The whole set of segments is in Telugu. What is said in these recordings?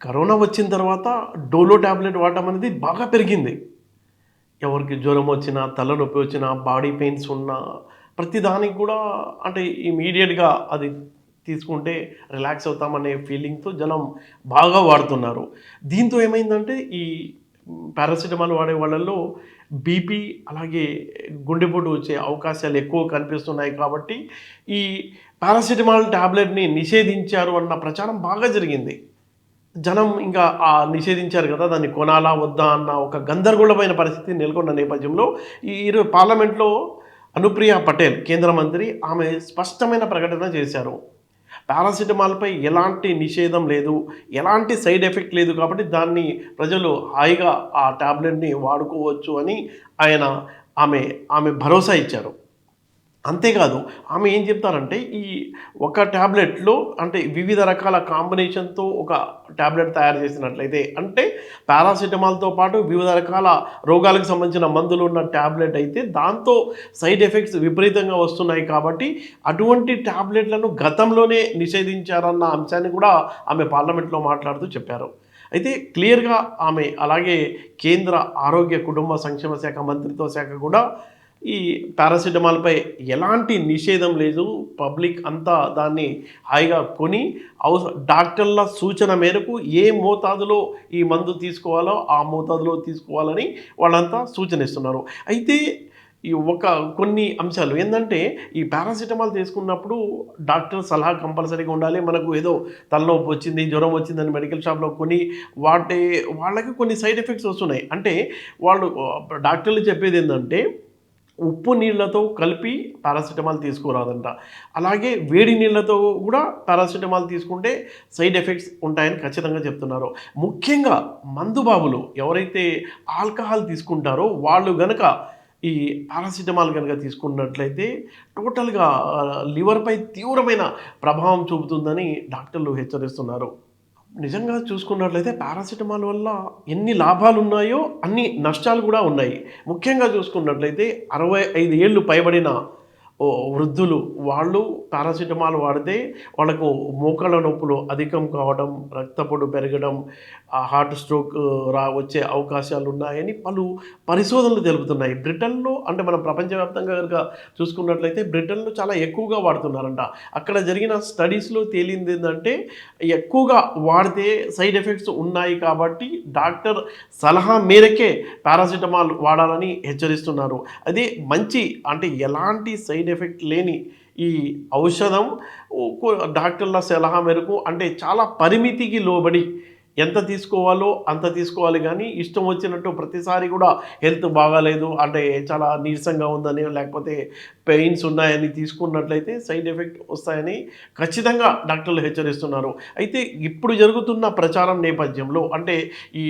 కరోనా వచ్చిన తర్వాత డోలో ట్యాబ్లెట్ వాడటం అనేది బాగా పెరిగింది. ఎవరికి జ్వరం వచ్చినా తలనొప్పి వచ్చినా బాడీ పెయిన్స్ ఉన్నా ప్రతిదానికి కూడా అంటే ఇమీడియట్గా అది తీసుకుంటే రిలాక్స్ అవుతామనే ఫీలింగ్తో జనం బాగా వాడుతున్నారు. దీంతో ఏమైందంటే ఈ పారాసిటమాల్ వాడే వాళ్ళల్లో బీపీ అలాగే గుండెపోటు వచ్చే అవకాశాలు ఎక్కువ కనిపిస్తున్నాయి కాబట్టి ఈ పారాసిటమాల్ ట్యాబ్లెట్ని నిషేధించారు అన్న ప్రచారం బాగా జరిగింది. జనం ఇంకా ఆ నిషేధించారు కదా దాన్ని కొనాలా వద్దా అన్న ఒక గందరగోళమైన పరిస్థితి నెలకొన్న నేపథ్యంలో ఈ ఈరోజు పార్లమెంట్లో అనుప్రియ పటేల్ కేంద్ర మంత్రి ఆమె స్పష్టమైన ప్రకటన చేశారు. పారాసిటమాల్పై ఎలాంటి నిషేధం లేదు ఎలాంటి సైడ్ ఎఫెక్ట్ లేదు కాబట్టి దాన్ని ప్రజలు హాయిగా ఆ ట్యాబ్లెట్ని వాడుకోవచ్చు అని ఆయన ఆమె ఆమె భరోసా ఇచ్చారు. అంతేకాదు ఆమె ఏం చెప్తారంటే ఈ ఒక ట్యాబ్లెట్లో అంటే వివిధ రకాల కాంబినేషన్తో ఒక ట్యాబ్లెట్ తయారు చేసినట్లయితే అంటే పారాసిటమాల్తో పాటు వివిధ రకాల రోగాలకు సంబంధించిన మందులు ఉన్న ట్యాబ్లెట్ అయితే దాంతో సైడ్ ఎఫెక్ట్స్ విపరీతంగా వస్తున్నాయి కాబట్టి అటువంటి ట్యాబ్లెట్లను గతంలోనే నిషేధించారన్న అంశాన్ని కూడా ఆమె పార్లమెంట్లో మాట్లాడుతూ చెప్పారు. అయితే క్లియర్గా ఆమె అలాగే కేంద్ర ఆరోగ్య కుటుంబ సంక్షేమ శాఖ మంత్రిత్వ శాఖ కూడా ఈ పారాసిటమాల్పై ఎలాంటి నిషేధం లేదు. పబ్లిక్ అంతా దాన్ని హాయిగా కొని అవసరం డాక్టర్ల సూచన మేరకు ఏ మోతాదులో ఈ మందు తీసుకోవాలో ఆ మోతాదులో తీసుకోవాలని వాళ్ళంతా సూచన ఇస్తున్నారు అయితే ఈ ఒక కొన్ని అంశాలు ఏంటంటే ఈ పారాసిటమాల్ తీసుకున్నప్పుడు డాక్టర్ సలహా కంపల్సరీగా ఉండాలి. మనకు ఏదో తలనొప్పి వచ్చింది జ్వరం వచ్చిందని మెడికల్ షాప్లో కొని వాటి వాళ్ళకి కొన్ని సైడ్ ఎఫెక్ట్స్ వస్తున్నాయి. అంటే వాళ్ళు డాక్టర్లు చెప్పేది ఏంటంటే ఉప్పు నీళ్ళతో కలిపి పారాసిటమాల్ తీసుకోరాదంట. అలాగే వేడి నీళ్ళతో కూడా పారాసిటమాల్ తీసుకుంటే సైడ్ ఎఫెక్ట్స్ ఉంటాయని ఖచ్చితంగా చెప్తున్నారు. ముఖ్యంగా మందుబాబులు ఎవరైతే ఆల్కహాల్ తీసుకుంటారో వాళ్ళు గనక ఈ పారాసిటమాల్ కనుక తీసుకున్నట్లయితే టోటల్గా లివర్పై తీవ్రమైన ప్రభావం చూపుతుందని డాక్టర్లు హెచ్చరిస్తున్నారు. నిజంగా చూసుకున్నట్లయితే పారాసిటమాల్ వల్ల ఎన్ని లాభాలు ఉన్నాయో అన్ని నష్టాలు కూడా ఉన్నాయి. ముఖ్యంగా చూసుకున్నట్లయితే అరవై ఐదు ఏళ్ళు పైబడిన వృద్ధులు వాళ్ళు పారాసిటమాల్ వాడితే వాళ్ళకు మోకాళ్ళ నొప్పులు అధికం కావడం రక్తపోటు పెరగడం హార్ట్ స్ట్రోక్ రా వచ్చే అవకాశాలు ఉన్నాయని పలు పరిశోధనలు తెలుపుతున్నాయి. బ్రిటన్లో అంటే మనం ప్రపంచవ్యాప్తంగా కనుక చూసుకున్నట్లయితే బ్రిటన్లో చాలా ఎక్కువగా వాడుతున్నారంట. అక్కడ జరిగిన స్టడీస్లో తేలింది ఏంటంటే ఎక్కువగా వాడితే సైడ్ ఎఫెక్ట్స్ ఉన్నాయి కాబట్టి డాక్టర్ సలహా మేరకే పారాసిటమాల్ వాడాలని హెచ్చరిస్తున్నారు. అదే మంచి అంటే ఎలాంటి సైడ్ ఎఫెక్ట్ లేని ఈ ఔషధం డాక్టర్ల సలహా మేరకు అంటే చాలా పరిమితికి లోబడి ఎంత తీసుకోవాలో అంత తీసుకోవాలి కానీ ఇష్టం వచ్చినట్టు ప్రతిసారి కూడా హెల్త్ బాగాలేదు. అంటే చాలా నీరసంగా ఉందని లేకపోతే పెయిన్స్ ఉన్నాయని తీసుకున్నట్లయితే సైడ్ ఎఫెక్ట్ వస్తాయని ఖచ్చితంగా డాక్టర్లు హెచ్చరిస్తున్నారు. అయితే ఇప్పుడు జరుగుతున్న ప్రచారం నేపథ్యంలో అంటే ఈ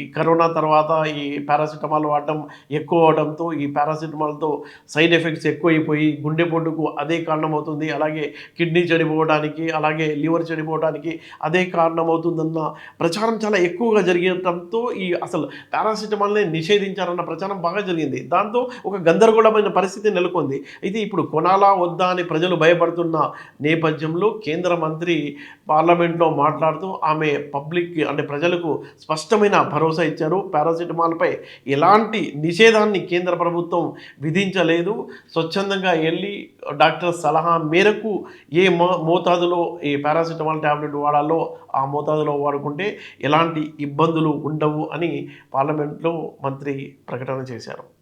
ఈ కరోనా తర్వాత ఈ పారాసిటమాల్ వాడటం ఎక్కువ అవడంతో ఈ పారాసిటమాల్తో సైడ్ ఎఫెక్ట్స్ ఎక్కువైపోయి గుండెపోటుకు అదే కారణమవుతుంది. అలాగే కిడ్నీ చెడిపోవడానికి అలాగే లివర్ చెడిపోవడానికి అదే కారణమవుతుందన్న ప్రచారం చాలా ఎక్కువగా జరిగడంతో ఈ అసలు పారాసిటమాల్ని నిషేధించారన్న ప్రచారం బాగా జరిగింది. దాంతో ఒక గందరగోళమైన పరిస్థితి నెలకొంది. అయితే ఇప్పుడు కొనాలా వద్దా అని ప్రజలు భయపడుతున్న నేపథ్యంలో కేంద్ర మంత్రి పార్లమెంట్లో మాట్లాడుతూ ఆమె పబ్లిక్ అంటే ప్రజలకు స్పష్టమైన భరోసా ఇచ్చారు. పారాసిటమాల్పై ఎలాంటి నిషేధాన్ని కేంద్ర ప్రభుత్వం విధించలేదు. స్వచ్ఛందంగా వెళ్ళి డాక్టర్ సలహా మేరకు ఏ మో మోతాదులో ఈ పారాసిటమాల్ ట్యాబ్లెట్ వాడాలో ఆ మోతాదులో వాడుకుంటే ఎలాంటి ఇబ్బందులు ఉండవు అని పార్లమెంట్లో మంత్రి ప్రకటన చేశారు.